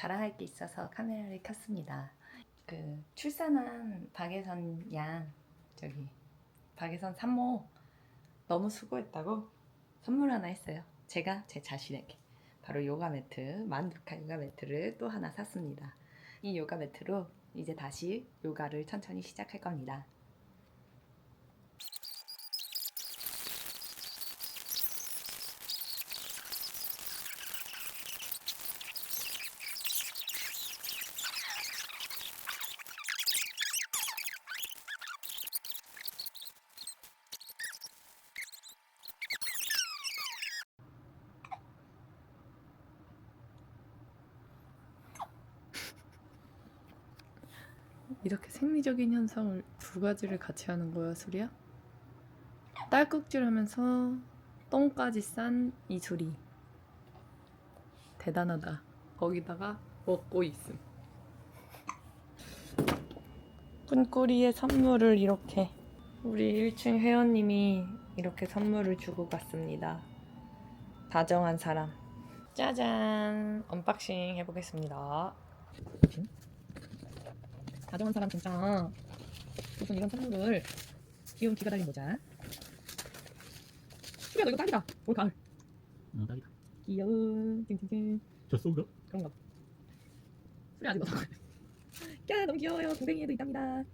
자랑할 게 있어서 카메라를 켰습니다. 그 출산한 박예선 양 저기 박예선 산모 너무 수고했다고 선물 하나 했어요. 제가 제 자신에게 바로 요가 매트 만두카 요가 매트를 또 하나 샀습니다. 이 요가 매트로 이제 다시 요가를 천천히 시작할 겁니다. 이렇게 생리적인 현상을 두 가지를 같이 하는 거야, 수리야? 딸꾹질 하면서 똥까지 싼이 수리. 대단하다. 거기다가 먹고 있음. 꾼꼬리의 선물을 이렇게 우리 1층 회원님이 이렇게 선물을 주고 갔습니다. 다정한 사람. 짜잔! 언박싱 해보겠습니다. 다정한 사람 진짜. 무슨 이런 선물을 귀여운 귀가 달린 모자. 수리야 너 이거 딱이다. 올 가을 어, 딱이다. 귀여운 찡찡찡 저 쏘가? 그런가 봐 수리 아직 너무 야 너무 귀여워요. 동생이에도 있답니다.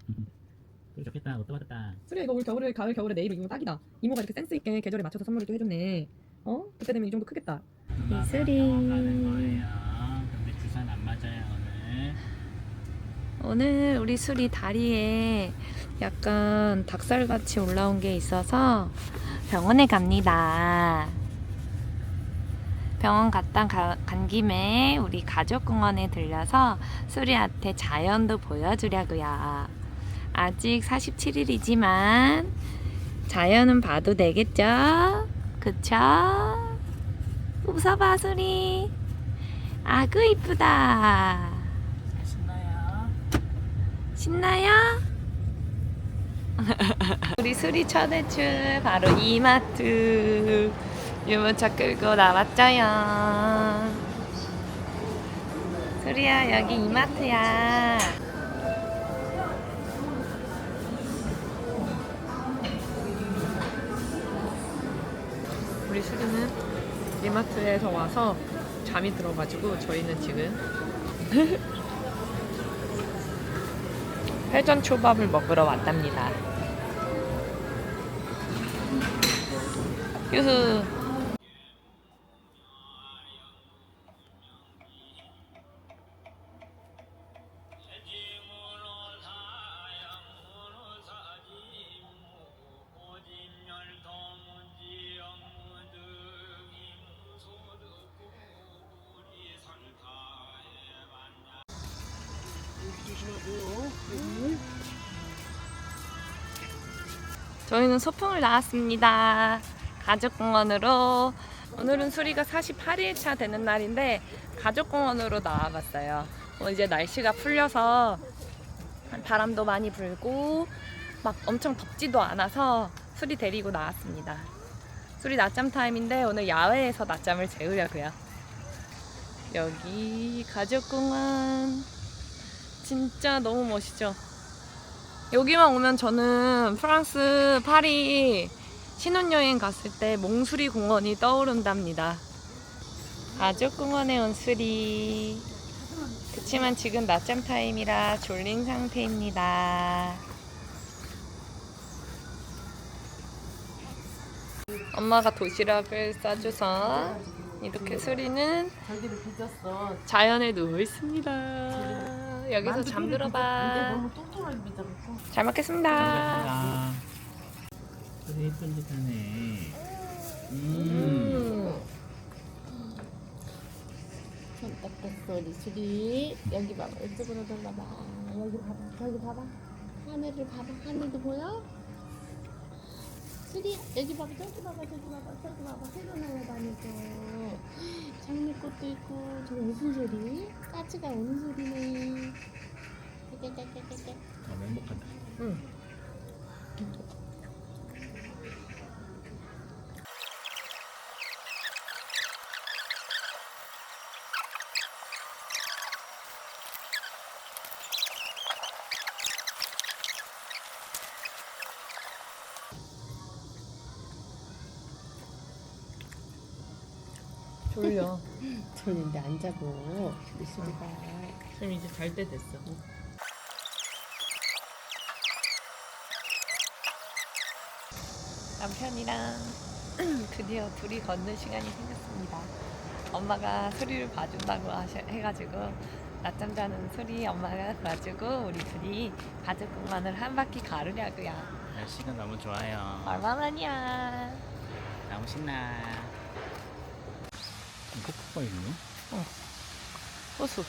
그래 좋겠다. 옷도 받았다. 수리야 이거 올 겨울에 가을 겨울에 네이버 입으면 딱이다. 이모가 이렇게 센스 있게 계절에 맞춰서 선물을 또 해줬네. 어? 그때 되면 이 정도 크겠다. 이슬이. 가는 거예요. 근데 주사는 안 맞아요 오늘. 오늘 우리 수리 다리에 약간 닭살같이 올라온 게 있어서 병원에 갑니다. 병원 갔다 가- 간 김에 우리 가족공원에 들려서 수리한테 자연도 보여주려고요. 아직 47일이지만 자연은 봐도 되겠죠? 그쵸? 웃어봐 수리. 아구 이쁘다. 신나요? 우리 수리 첫 외출 바로 이마트. 유모차 끌고 나왔죠요. 수리야 여기 이마트야. 우리 수리는 이마트에서 와서 잠이 들어가지고 저희는 지금 회전 초밥을 먹으러 왔답니다. 유후. 저희는 소풍을 나왔습니다. 가족공원으로. 오늘은 수리가 48일차 되는 날인데 가족공원으로 나와봤어요. 어, 이제 날씨가 풀려서 바람도 많이 불고 막 엄청 덥지도 않아서 수리 데리고 나왔습니다. 수리 낮잠 타임인데 오늘 야외에서 낮잠을 재우려고요. 여기 가족공원 진짜 너무 멋있죠? 여기만 오면 저는 프랑스 파리 신혼여행 갔을 때 몽수리 공원이 떠오른답니다. 가족공원에 온 수리. 그치만 지금 낮잠 타임이라 졸린 상태입니다. 엄마가 도시락을 싸줘서 이렇게 수리는. 자연에 누워 있습니다. 여기서 잠들어봐. 너무. 잘 먹겠습니다. 감사합니다. 그래 쫀득하네. 음. 손 닦았어, 우리 수리. 여기 봐봐, 이쪽으로 돌려봐. 여기 봐봐, 여기 봐봐. 하늘을 봐봐, 하늘도 보여? 수리, 여기 봐봐, 저기 봐봐, 저기 봐봐, 저기 봐봐. 새로 날아다니고. 장미꽃도 있고. 저거 무슨 소리? 까치가 우는 소리네. 깨깨깨깨깨. 너무 행복하다. 응. 졸려. 졸린데 안 자고 우리 수리가 지금 이제 잘 때 됐어. 남편이랑 드디어 둘이 걷는 시간이 생겼습니다. 엄마가 수리를 봐준다고 하셔, 해가지고 낮잠 자는 수리 엄마가 봐주고 우리 둘이 가족 공원을 한 바퀴 가르려고요. 날씨가 너무 좋아요. 얼마만이야? 너무 신나. 폭포가 있네. 호수.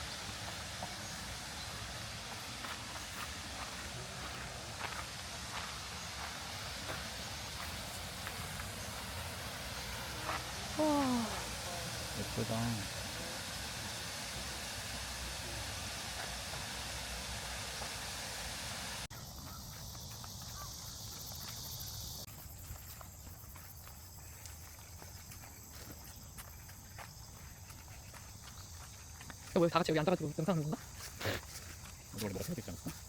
와. 예쁘다. 왜다 같이 여기 앉아가지고 영상 하는 건가? 원래 뭐가 생각있지 않았어?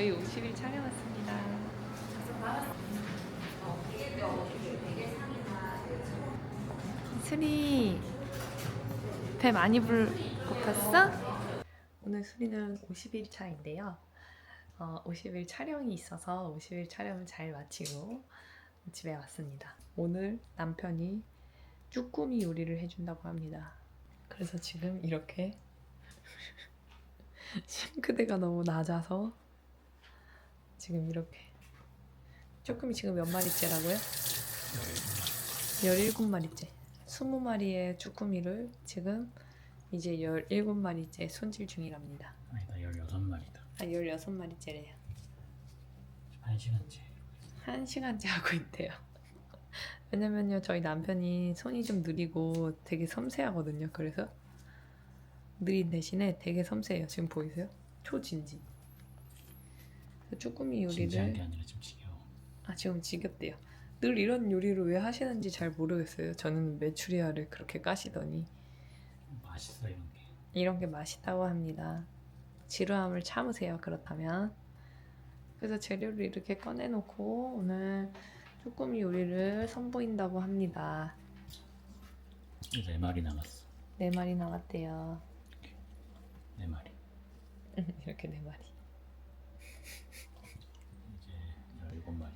저희 50일 촬영 왔습니다. 수리 배 많이 불 고팠어? 오늘 수리는 50일 차인데요. 어, 50일 촬영이 있어서 50일 촬영을 잘 마치고 집에 왔습니다. 오늘 남편이 쭈꾸미 요리를 해준다고 합니다. 그래서 지금 이렇게 싱크대가 너무 낮아서 지금 이렇게 쭈꾸미 지금 몇 마리째라고요? 17마리째 20마리의 쭈꾸미를 지금 이제 17마리째 손질 중이랍니다 아니다, 16마리다. 아 16마리째래요 한 시간째. 한 시간째 하고 있대요 왜냐면요 저희 남편이 손이 좀 느리고 되게 섬세하거든요 그래서 느린 대신에 되게 섬세해요 지금 보이세요? 초진진 그래서 쭈꾸미 진지한 게 요리를 아니라 좀 지겨워. 아 지금 지겹대요 늘 이런 요리를 왜 하시는지 잘 모르겠어요 저는 메추리알을 그렇게 까시더니 맛있어, 이런 게. 이런 게 맛있다고 합니다. 지루함을 참으세요. 그렇다면. 그래서 재료를 이렇게 꺼내놓고 오늘 쭈꾸미 요리를 선보인다고 합니다. 이제 네 마리 남았어. 네 마리 남았대요. 네 마리. 이렇게 네 마리. 이제 17마리.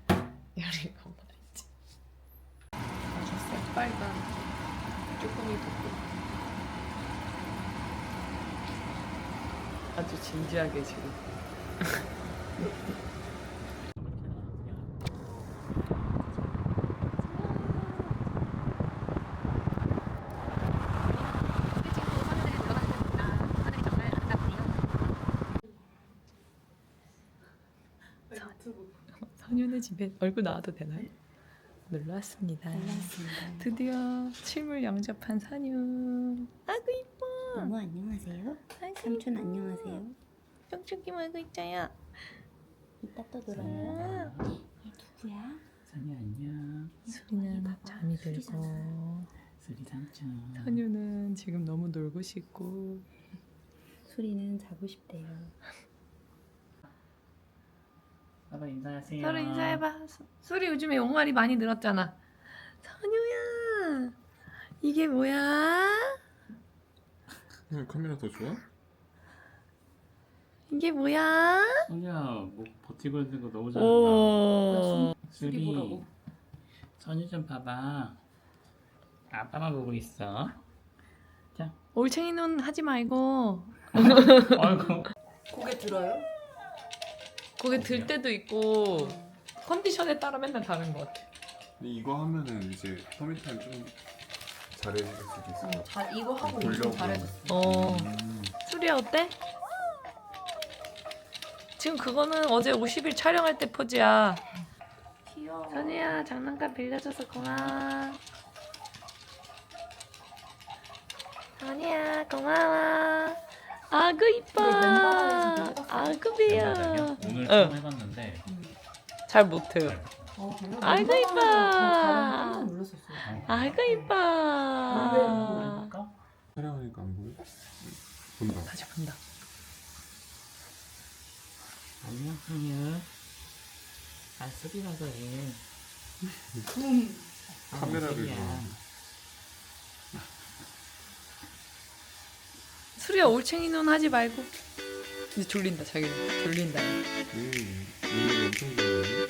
열일곱 마리지. 아주 새빨간 쭈꾸미 볶음. 아주 진지하게 지금. 선유네 집에 얼굴 나와도 되나요? 놀러 왔습니다. 드디어 실물 영접한 선유. 아구 이뻐. 어머 안녕하세요. 아이고 삼촌 안녕하세요. 뿅쭉이 말고 있자야. 이따 또 놀아요. 아, 얘 누구야? 선이 안녕. 수리는 잠이 들고. 쓰리 삼촌. 선유는 지금 너무 놀고 싶고 수리는 자고 싶대요. 서로 인사하세요. 서로 인사해봐. 수- 수리 요즘에 용말이 많이 늘었잖아. 선유야 이게 뭐야? 응, 카메라 더 좋아? 이게 뭐야? 선이야, 목 버티고 있는 거 너무 잘한다. 오. 수리, 보라고. 선이 좀 봐봐. 아빠만 보고 있어. 올챙이 눈 하지 말고 아이고. 고개 들어요? 거기 들 때도 있고 컨디션에 따라 맨날 다른 것 같아. 근데 이거 하면은 이제 터미탈 좀 잘해질 수도 있을 것 같아. 자, 이거 하고 돌려고. 엄청 잘해줬어. 어. 음. 수리야 어때? 지금 그거는 어제 50일 촬영할 때 포즈야. 귀여워. 선이야 장난감 빌려줘서 고마워. 선이야 고마워. 아구 이뻐. 왼발이야? 비요. 오늘 응. 처음 해봤는데 잘 못해요. 어, 아이고, 이뻐. 깜짝 놀랐었어. 아구 이뻐. 해볼까? 촬영하니까 안 보여? 응. 본다. 다시 본다. 안녕 한유 아 수리라고 해 카메라를 수 리야. 봐. 수리야 올챙이 눈 하지 말고. 이제 졸린다 자기는 졸린다. 음, 눈이 엄청 사진 찍고